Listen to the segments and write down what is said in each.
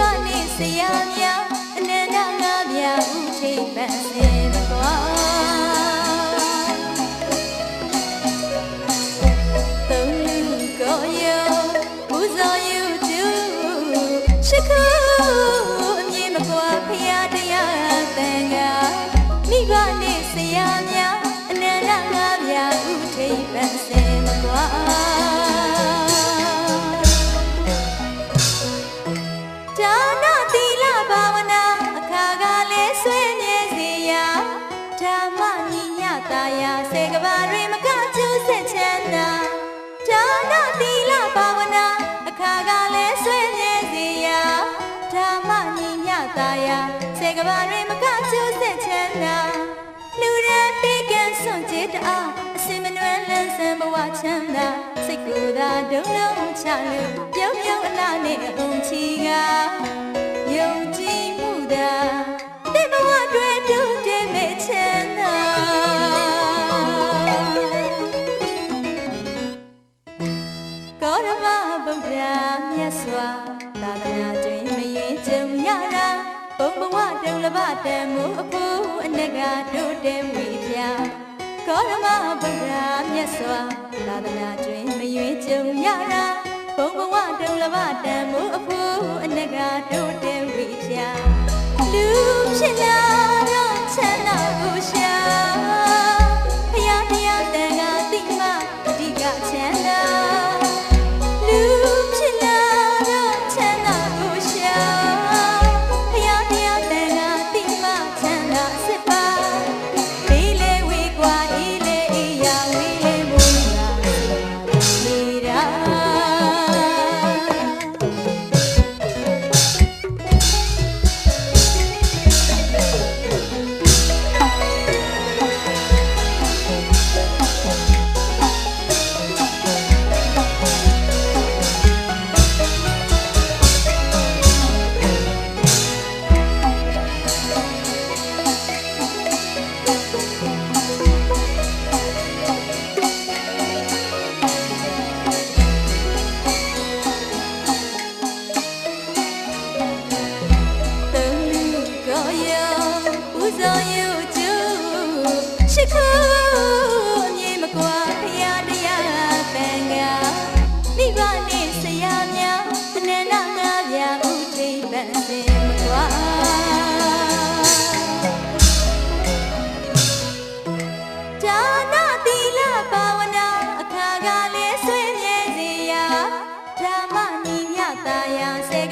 ရွနေစရာများအနန္တငါပြဦးထိပ်ပတ်စေမကွာသုံးလူကိုယောပူဇော်ယူသူရှိခိုးအမြင်မကွာဖရာတရားတန်ခါ ခါကလည်းဆွေးမြဲစေရာဓမ္မညီညတာယာစေကဘာတွေမကကျူးဆက်ချမ်းသာလူရန်ပေကံစွန့်ကြတအားအစင်မနှွမ်းလန်းဆန်းဘဝချမ်းသာစိတ်ကိုယ်သာဒုံလုံးချလို့ပြုံးပြုံးအလားနဲ့အုံချီကယုံကြည်မှုသာ စွာသာသနာတွင်မရင်ကြုံရတာဘုံဘဝတုံလဘတံမူအဖို့အနက်ကတို့တယ်ဝိပြကောရမဗုဒ္ဓမြတ်စွာသာသနာတွင်မရင်ကြုံရတာဘုံဘဝတုံလဘတံမူအဖို့အန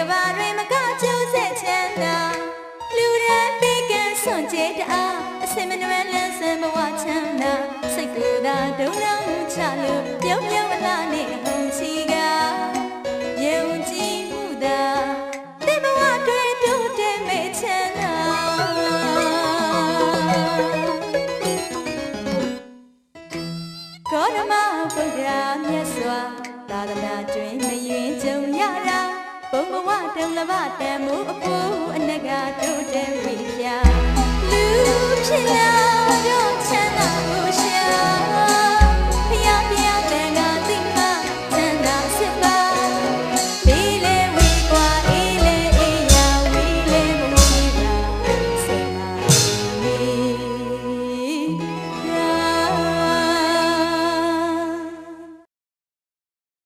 ကဘာတွေမကကျိုးဆက်ချမ်းသာလူရန်ပေကံစွန့်ကြတအားအစင်မနှွမ်းလန်းဆန်းဘဝချမ်းသာစိတ်ကိုယ်သာဒုံလုံးချလို့ပြုံးပြုံးအလားနဲ့အုံချီကယုံကြည်မှုသာတဲ့ဘဝတွေတိုးတက်မဲ့ချမ်းသာကောရမဗုဒ္ဓမြတ်စွာသာသနာတွင်မရင်ကြုံရတာ ဘုံဘဝတုံလဘတံမူအဖို့အနက်ကတို့